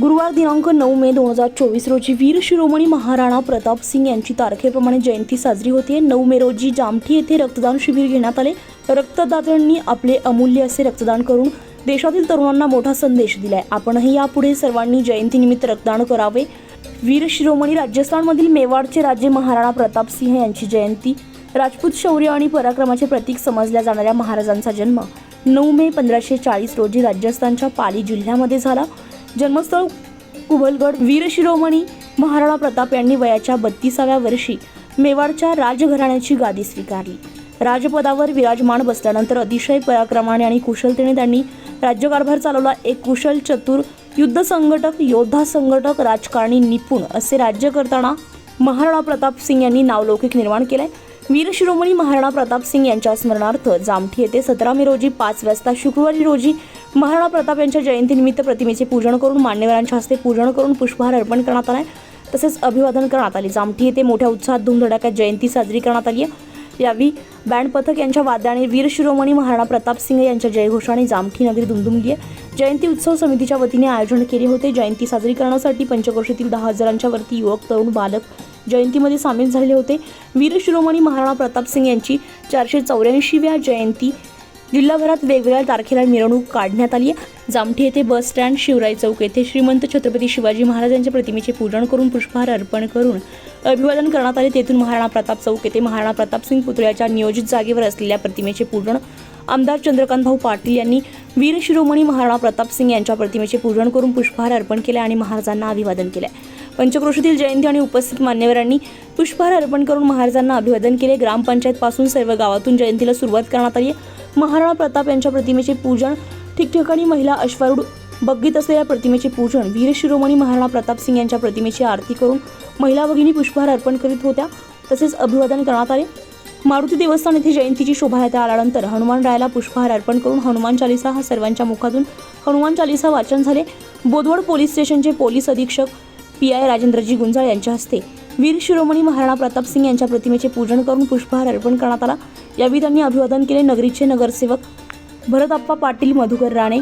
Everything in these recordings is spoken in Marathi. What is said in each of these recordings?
गुरुवार दिनांक नऊ मे दोन हजार चोवीस रोजी वीर शिरोमणी महाराणा प्रताप सिंग यांची तारखेप्रमाणे जयंती साजरी होते. नऊ मे रोजी जामठी येथे रक्तदान शिबिर घेण्यात आले. रक्तदात्यांनी आपले अमूल्य असे रक्तदान करून देशातील तरुणांना मोठा संदेश दिलाय. आपणही यापुढे सर्वांनी जयंतीनिमित्त रक्तदान करावे. वीर शिरोमणी राजस्थानमधील मेवाडचे राजे महाराणा प्रताप सिंह यांची जयंती. राजपूत शौर्य आणि पराक्रमाचे प्रतीक समजल्या जाणाऱ्या महाराजांचा जन्म नऊ मे पंधराशे चाळीस रोजी राजस्थानच्या पाली जिल्ह्यामध्ये झाला. जन्मस्थळ कुबलगड वीर शिरोमणी महाराणा प्रताप यांनी वयाच्या बत्तीसाव्या वर्षी मेवाडच्या राजघराण्याची गादी स्वीकारली. राजपदावर विराजमान बसल्यानंतर अतिशय पराक्रमाने आणि कुशलतेने त्यांनी राज्यकारभार चालवला. एक कुशल चतुर युद्ध संघटक योद्धा संघटक राजकारणी निपुण असे राज्य करताना महाराणा प्रताप सिंग यांनी नावलौकिक निर्माण केले वीर शिरोमणी महाराणा प्रताप सिंग यांच्या स्मरणार्थ जामठी येथे सतरा मे रोजी पाच वाजता शुक्रवारी रोजी महाराणा प्रताप यांच्या जयंतीनिमित्त प्रतिमेचे पूजन करून मान्यवरांच्या हस्ते पूजन करून पुष्पहार अर्पण करण्यात आलाय. तसेच अभिवादन करण्यात आले. जामठी येथे मोठ्या उत्साहात धुमधडाक्यात जयंती साजरी करण्यात आली आहे. यावेळी बँड पथक यांच्या वाद्याने वीर शिरोमणी महाराणा प्रताप सिंग यांच्या जयघोषाने जामठी नगरी दुमदुमली आहे. जयंती उत्सव समितीच्या वतीने आयोजन केले होते. जयंती साजरी करण्यासाठी पंचक्रोशीतील दहा हजारांच्या वरती युवक तरुण बालक जयंतीमध्ये सामील झालेले होते. वीर शिरोमणी महाराणा प्रताप सिंग यांची चारशे चौऱ्याऐंशीव्या जयंती जिल्हाभरात वेगवेगळ्या तारखेला मिरवणूक काढण्यात आली आहे. जामठी येथे बस स्टँड शिवराई चौक येथे श्रीमंत छत्रपती शिवाजी महाराज यांच्या प्रतिमेचे पूजन करून पुष्पहार अर्पण करून अभिवादन करण्यात आले. तेथून महाराणा प्रताप चौक येथे महाराणा प्रताप सिंग पुतळ्याच्या नियोजित जागेवर असलेल्या प्रतिमेचे पूजन आमदार चंद्रकांत भाऊ पाटील यांनी वीर शिरोमणी महाराणा प्रताप सिंग यांच्या प्रतिमेचे पूजन करून पुष्पहार अर्पण केले आणि महाराजांना अभिवादन केले. पंचक्रोशीतील जयंती आणि उपस्थित मान्यवरांनी पुष्पहार अर्पण करून महाराजांना अभिवादन केले. ग्रामपंचायतपासून सर्व गावातून जयंतीला सुरुवात करण्यात आली महाराणा प्रताप यांच्या प्रतिमेचे पूजन ठिकठिकाणी महिला अश्वारूढ बग्गीत असलेल्या प्रतिमेचे पूजन वीर शिरोमणी महाराणा प्रताप सिंग यांच्या प्रतिमेची आरती करून महिला भगिनी पुष्पहार अर्पण करीत होत्या. तसेच अभिवादन करण्यात आले. मारुती देवस्थान येथे जयंतीची शोभायात्रा आल्यानंतर हनुमान रायाला पुष्पहार अर्पण करून हनुमान चालिसा हा सर्वांच्या मुखातून हनुमान चालिसा वाचन झाले. बोदवड पोलीस स्टेशनचे पोलीस अधीक्षक पी आय राजेंद्रजी गुंजाळ यांच्या हस्ते वीर शिरोमणी महाराणा प्रताप सिंग यांच्या प्रतिमेचे पूजन करून पुष्पहार अर्पण करण्यात आला. यावेळी त्यांनी अभिवादन केले नगरीचे नगरसेवक भरतप्पा पाटील मधुकर राणे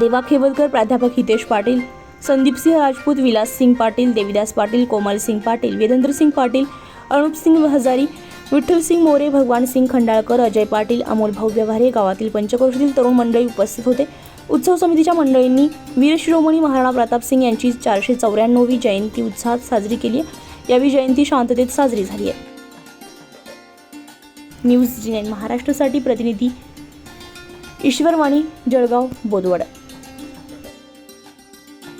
देवा खेवलकर प्राध्यापक हितेश पाटील संदीपसिंह राजपूत विलाससिंग पाटील देविदास पाटील कोमलसिंग पाटील वेदेंद्रसिंग पाटील अनुपसिंग हजारी विठ्ठलसिंग मोरे भगवान सिंग खंडाळकर अजय पाटील अमोल भाऊ व्यवहारे गावातील पंचक्रोशीतील तरुण मंडळी उपस्थित होते. उत्सव समितीच्या मंडळींनी वीर शिरोमणी महाराणा प्रताप सिंग यांची चारशे चौऱ्याण्णवी जयंती उत्साहात साजरी केली आहे. यावेळी जयंती शांततेत साजरी झाली आहे. न्यूज जी नाईन महाराष्ट्रासाठी प्रतिनिधी ईश्वरवाणी जळगाव बोदवड.